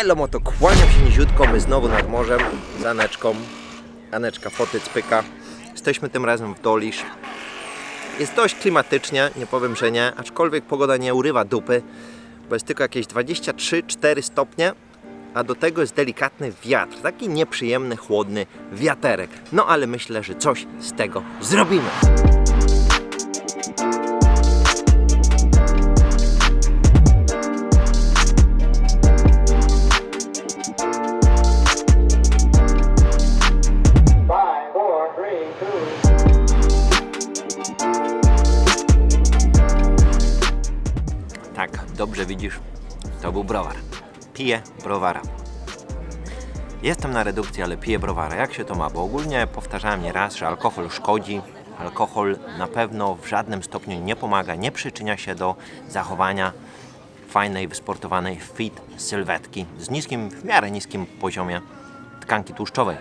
Elo moto, kłaniam się niziutko, my znowu nad morzem z Aneczką. Aneczka fotyc pyka. Jesteśmy tym razem w Dolisz. Jest dość klimatycznie, nie powiem, że nie, aczkolwiek pogoda nie urywa dupy, bo jest tylko jakieś 23-4 stopnie, a do tego jest delikatny wiatr, taki nieprzyjemny, chłodny wiaterek. No ale myślę, że coś z tego zrobimy. Browar. Piję browara. Jestem na redukcji, ale piję browara. Jak się to ma? Bo ogólnie powtarzałem nie raz, że alkohol szkodzi. Alkohol na pewno w żadnym stopniu nie pomaga, nie przyczynia się do zachowania fajnej, wysportowanej fit sylwetki z niskim, w miarę niskim poziomie tkanki tłuszczowej.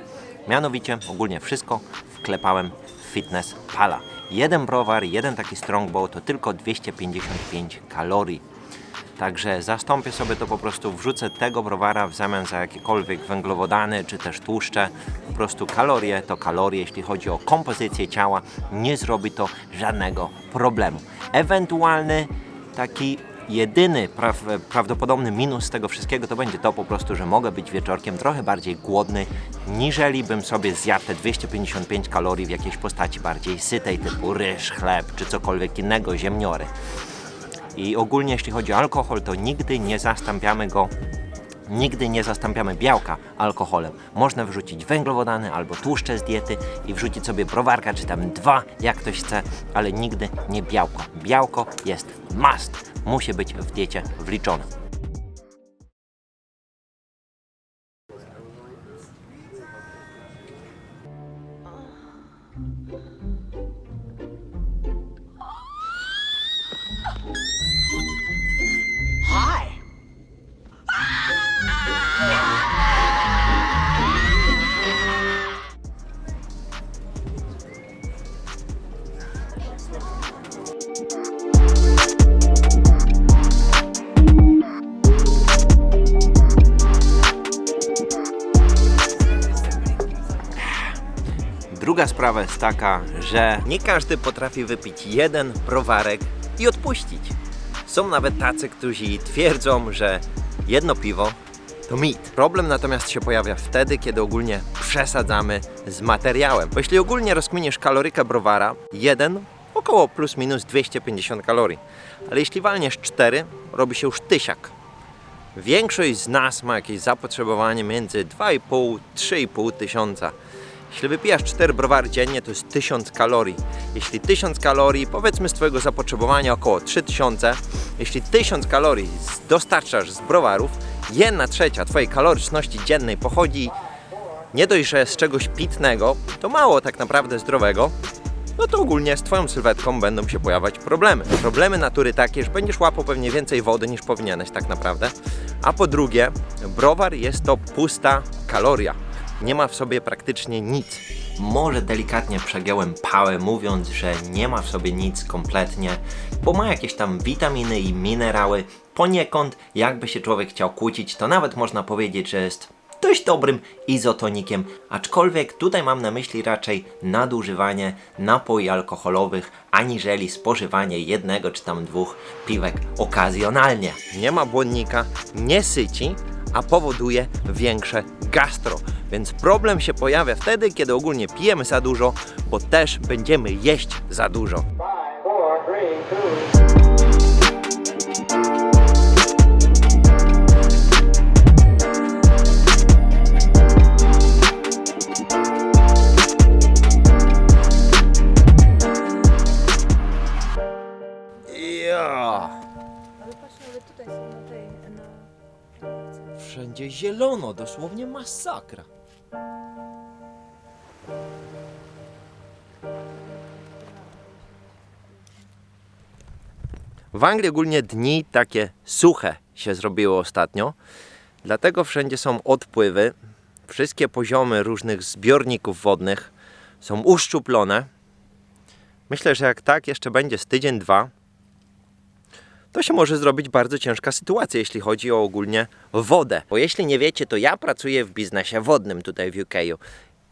Mianowicie ogólnie wszystko wklepałem w fitness pala. Jeden browar, jeden taki strongbow to tylko 255 kalorii. Także zastąpię sobie to po prostu, wrzucę tego browara w zamian za jakiekolwiek węglowodany czy też tłuszcze. Po prostu kalorie to kalorie, jeśli chodzi o kompozycję ciała, nie zrobi to żadnego problemu. Ewentualny taki jedyny praw, prawdopodobny minus tego wszystkiego to będzie to po prostu, że mogę być wieczorkiem trochę bardziej głodny, niżeli bym sobie zjadł te 255 kalorii w jakiejś postaci bardziej sytej, typu ryż, chleb czy cokolwiek innego, ziemniory. I ogólnie jeśli chodzi o alkohol, to nigdy nie zastąpiamy go Nigdy nie zastąpiamy białka alkoholem. Można wrzucić węglowodany albo tłuszcze z diety i wrzucić sobie browarka, czy tam dwa, jak ktoś chce, ale nigdy nie białko. Białko jest must. Musi być w diecie wliczone. Druga sprawa jest taka, że nie każdy potrafi wypić jeden browarek i odpuścić. Są nawet tacy, którzy twierdzą, że jedno piwo to mit. Problem natomiast się pojawia wtedy, kiedy ogólnie przesadzamy z materiałem. Bo jeśli ogólnie rozkminiesz kalorykę browara, jeden około plus minus 250 kalorii. Ale jeśli walniesz 4, robi się już tysiak. Większość z nas ma jakieś zapotrzebowanie między 2,5-3,5 tysiąca. Jeśli wypijasz 4 browary dziennie, to jest 1000 kalorii. Jeśli 1000 kalorii, powiedzmy z Twojego zapotrzebowania około 3000, jeśli 1000 kalorii dostarczasz z browarów, 1 trzecia Twojej kaloryczności dziennej pochodzi nie dość, że z czegoś pitnego, to mało tak naprawdę zdrowego, no to ogólnie z Twoją sylwetką będą się pojawiać problemy. Problemy natury takie, że będziesz łapał pewnie więcej wody niż powinieneś tak naprawdę. A po drugie, browar jest to pusta kaloria. Nie ma w sobie praktycznie nic. Może delikatnie przegiąłem pałę mówiąc, że nie ma w sobie nic kompletnie, bo ma jakieś tam witaminy i minerały. Poniekąd, jakby się człowiek chciał kłócić, to nawet można powiedzieć, że jest dość dobrym izotonikiem, aczkolwiek tutaj mam na myśli raczej nadużywanie napoi alkoholowych, aniżeli spożywanie jednego czy tam dwóch piwek okazjonalnie. Nie ma błonnika, nie syci, a powoduje większe gastro. Więc problem się pojawia wtedy, kiedy ogólnie pijemy za dużo, bo też będziemy jeść za dużo. Five, four, three. Wszędzie zielono, dosłownie masakra. W Anglii ogólnie dni takie suche się zrobiło ostatnio, dlatego wszędzie są odpływy. Wszystkie poziomy różnych zbiorników wodnych są uszczuplone. Myślę, że jak tak jeszcze będzie z tydzień, dwa, to się może zrobić bardzo ciężka sytuacja, jeśli chodzi o ogólnie wodę. Bo jeśli nie wiecie, to ja pracuję w biznesie wodnym tutaj w UK.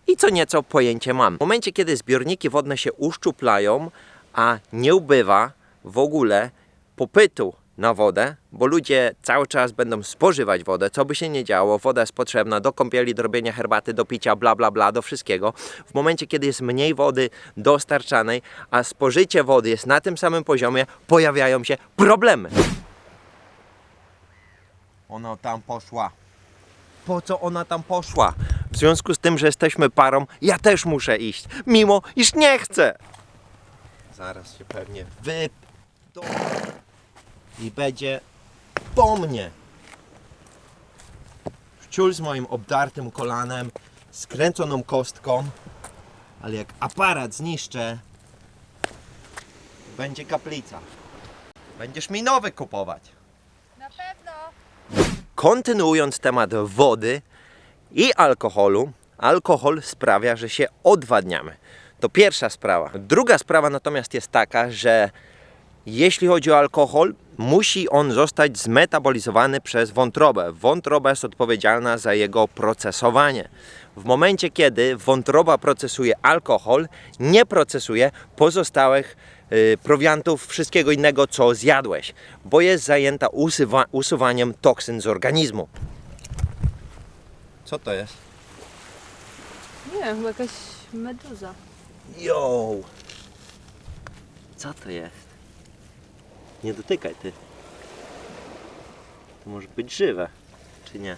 I co nieco pojęcie mam. W momencie, kiedy zbiorniki wodne się uszczuplają, a nie ubywa w ogóle popytu na wodę, bo ludzie cały czas będą spożywać wodę, co by się nie działo, woda jest potrzebna do kąpieli, do robienia herbaty, do picia, bla bla bla, do wszystkiego. W momencie, kiedy jest mniej wody dostarczanej, a spożycie wody jest na tym samym poziomie, pojawiają się problemy. Ona tam poszła. Po co ona tam poszła? W związku z tym, że jesteśmy parą, ja też muszę iść, mimo iż nie chcę. Zaraz się pewnie wy... do- I będzie po mnie. Wciul z moim obdartym kolanem, skręconą kostką, ale jak aparat zniszczę, będzie kaplica. Będziesz mi nowy kupować. Na pewno. Kontynuując temat wody i alkoholu, alkohol sprawia, że się odwadniamy. To pierwsza sprawa. Druga sprawa natomiast jest taka, że jeśli chodzi o alkohol, musi on zostać zmetabolizowany przez wątrobę. Wątroba jest odpowiedzialna za jego procesowanie. W momencie, kiedy wątroba procesuje alkohol, nie procesuje pozostałych y, prowiantów, wszystkiego innego, co zjadłeś, bo jest zajęta usuwa- usuwaniem toksyn z organizmu. Co to jest? Nie wiem, jakaś meduza. Yo! Co to jest? Nie dotykaj ty. To może być żywe, czy nie?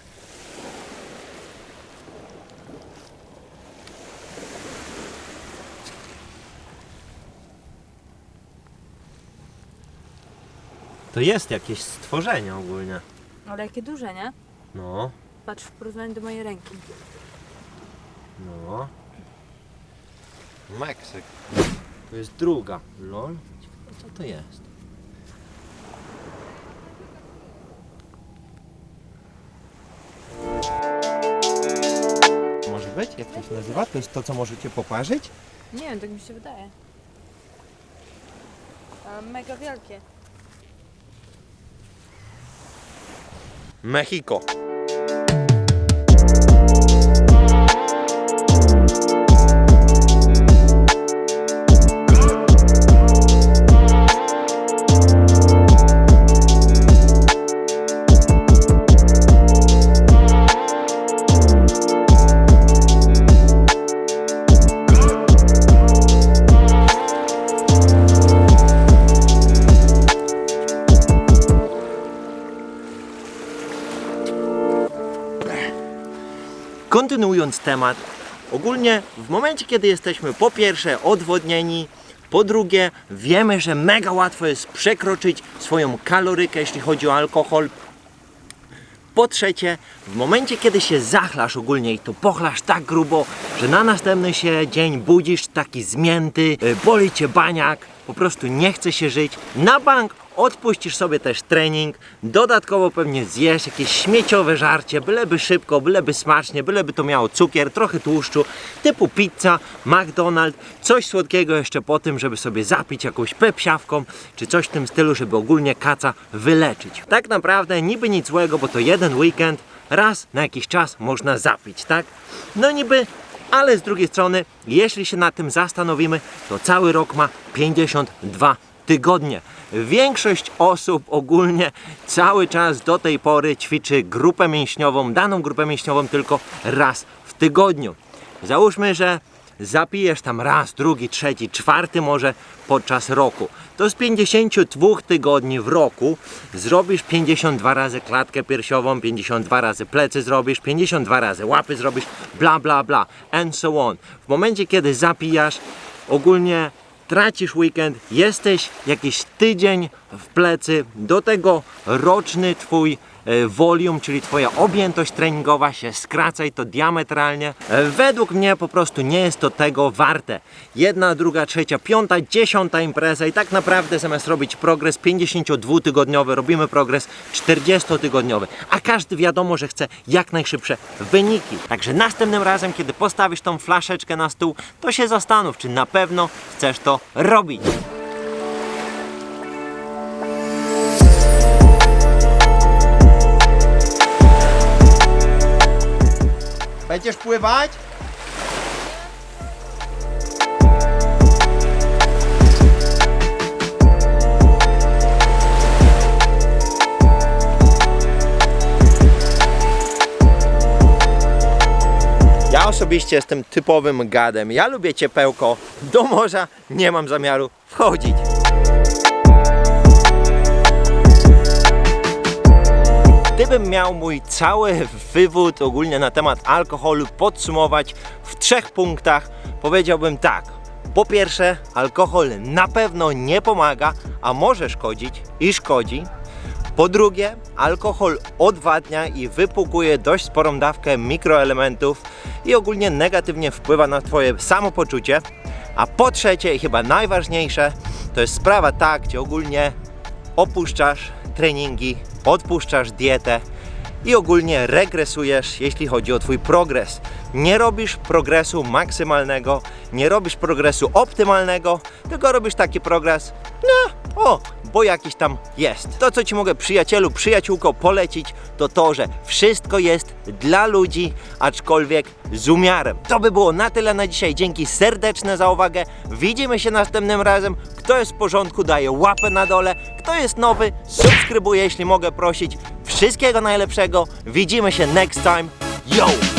To jest jakieś stworzenie ogólnie. Ale jakie duże, nie? No, Patrz w porównaniu do mojej ręki. no. Meksyk. To jest druga. Lol. Co to jest? To się nazywa? To jest to, co możecie poparzyć? Nie wiem, tak mi się wydaje. A mega wielkie. Mexico. Temat, ogólnie w momencie, kiedy jesteśmy po pierwsze odwodnieni, po drugie wiemy, że mega łatwo jest przekroczyć swoją kalorykę, jeśli chodzi o alkohol. Po trzecie, w momencie, kiedy się zachlasz ogólnie i to pochlasz tak grubo, że na następny się dzień budzisz taki zmięty, y, boli cię baniak, po prostu nie chce się żyć, na bank odpuścisz sobie też trening, dodatkowo pewnie zjesz jakieś śmieciowe żarcie, byleby szybko, byleby smacznie, byleby to miało cukier, trochę tłuszczu, typu pizza, McDonald's, coś słodkiego jeszcze po tym, żeby sobie zapić jakąś pepsiawką, czy coś w tym stylu, żeby ogólnie kaca wyleczyć. Tak naprawdę niby nic złego, bo to jeden weekend, raz na jakiś czas można zapić, tak? No niby ale z drugiej strony, jeśli się nad tym zastanowimy, to cały rok ma 52 tygodnie. Większość osób ogólnie cały czas do tej pory ćwiczy grupę mięśniową, daną grupę mięśniową tylko raz w tygodniu. Załóżmy, że zapijesz tam raz, drugi, trzeci, czwarty może podczas roku. To z 52 tygodni w roku zrobisz 52 razy klatkę piersiową, 52 razy plecy zrobisz, 52 razy łapy zrobisz, bla bla bla, and so on. W momencie, kiedy zapijasz, ogólnie tracisz weekend, jesteś jakiś tydzień w plecy, do tego roczny twój volume, czyli twoja objętość treningowa się skraca i to diametralnie. E, Według mnie po prostu nie jest to tego warte. Jedna, druga, trzecia, piąta, dziesiąta impreza i tak naprawdę zamiast robić progres 52-tygodniowy, robimy progres 40-tygodniowy, a każdy wiadomo, że chce jak najszybsze wyniki. Także następnym razem, kiedy postawisz tą flaszeczkę na stół, to się zastanów, czy na pewno chcesz to robić. Będziesz pływać? Ja osobiście jestem typowym gadem. Ja lubię ciepełko. Do morza nie mam zamiaru wchodzić. Gdybym miał mój cały wywód ogólnie na temat alkoholu podsumować w trzech punktach, powiedziałbym tak. Po pierwsze, alkohol na pewno nie pomaga, a może szkodzić i szkodzi. Po drugie, alkohol odwadnia i wypłukuje dość sporą dawkę mikroelementów i ogólnie negatywnie wpływa na Twoje samopoczucie. A po trzecie i chyba najważniejsze, to jest sprawa ta, gdzie ogólnie opuszczasz treningi, odpuszczasz dietę i ogólnie regresujesz, jeśli chodzi o Twój progres. Nie robisz progresu maksymalnego, nie robisz progresu optymalnego, tylko robisz taki progres, no, o, bo jakiś tam jest. To, co Ci mogę, przyjacielu, przyjaciółko, polecić, to to, że wszystko jest dla ludzi, aczkolwiek z umiarem. To by było na tyle na dzisiaj. Dzięki serdeczne za uwagę. Widzimy się następnym razem. Kto jest w porządku, daje łapę na dole. Kto jest nowy, subskrybuje, jeśli mogę prosić. Wszystkiego najlepszego. Widzimy się next time. Yo!